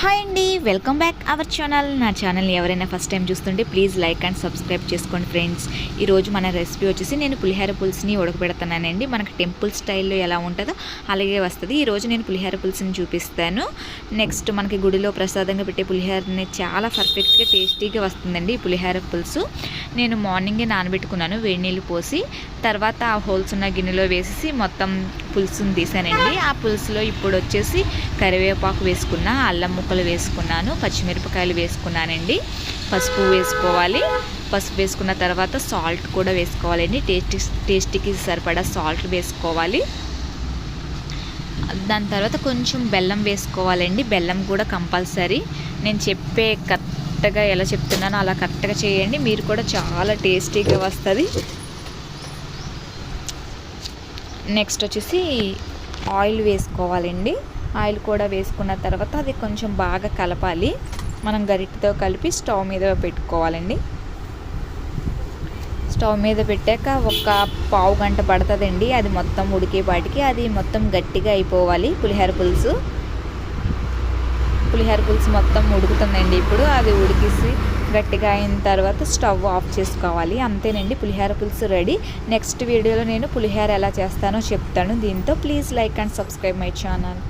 Hi అండి welcome back our channel. నా ఛానల్ని ఎవరైనా ఫస్ట్ టైం చూస్తుంటే ప్లీజ్ లైక్ అండ్ సబ్స్క్రైబ్ చేసుకోండి ఫ్రెండ్స్. ఈరోజు మన రెసిపీ వచ్చేసి నేను పులిహార పులుసుని ఉడకబెడుతున్నానండి. మనకు టెంపుల్ స్టైల్లో ఎలా ఉంటుందో అలాగే వస్తుంది. ఈరోజు నేను పులిహార పులుసుని చూపిస్తాను. నెక్స్ట్ మనకి గుడిలో ప్రసాదంగా పెట్టే పులిహారని చాలా పర్ఫెక్ట్గా టేస్టీగా వస్తుందండి ఈ పులిహార పులుసు. నేను మార్నింగే నానబెట్టుకున్నాను వేడి నీళ్ళు పోసి తర్వాత ఆ హోల్స్ ఉన్న గిన్నెలో వేసేసి మొత్తం పులుసుని తీసానండి. ఆ పులుసులో ఇప్పుడు వచ్చేసి కరివేపాకు వేసుకున్న అల్లం ముక్కలు వేసుకున్నాను పచ్చిమిరపకాయలు వేసుకున్నానండి. పసుపు వేసుకోవాలి. పసుపు వేసుకున్న తర్వాత సాల్ట్ కూడా వేసుకోవాలండి. టేస్ట్ టేస్టీకి సరిపడా సాల్ట్ వేసుకోవాలి. దాని తర్వాత కొంచెం బెల్లం వేసుకోవాలండి. బెల్లం కూడా కంపల్సరీ. నేను చెప్పే కరెక్ట్గా ఎలా చెప్తున్నానో అలా కరెక్ట్గా చేయండి. మీరు కూడా చాలా టేస్టీగా వస్తుంది. నెక్స్ట్ వచ్చేసి ఆయిల్ వేసుకోవాలండి. ఆయిల్ కూడా వేసుకున్న తర్వాత అది కొంచెం బాగా కలపాలి. మనం గరిటతో కలిపి స్టవ్ మీద పెట్టుకోవాలండి. స్టవ్ మీద పెట్టాక ఒక పావు గంట పడుతుందండి. అది మొత్తం ఉడికేపాటికి అది మొత్తం గట్టిగా అయిపోవాలి పులిహోర పులుసు. పులిహోర పులుసు మొత్తం ఉడుకుతుందండి. ఇప్పుడు అది ఉడికిసి గట్టిగా అయిన తర్వాత స్టవ్ ఆఫ్ చేసుకోవాలి. అంతేనండి పులిహోర పులుసు రెడీ. నెక్స్ట్ వీడియోలో నేను పులిహోర ఎలా చేస్తానో చెప్తాను. దీంతో please like and subscribe my channel.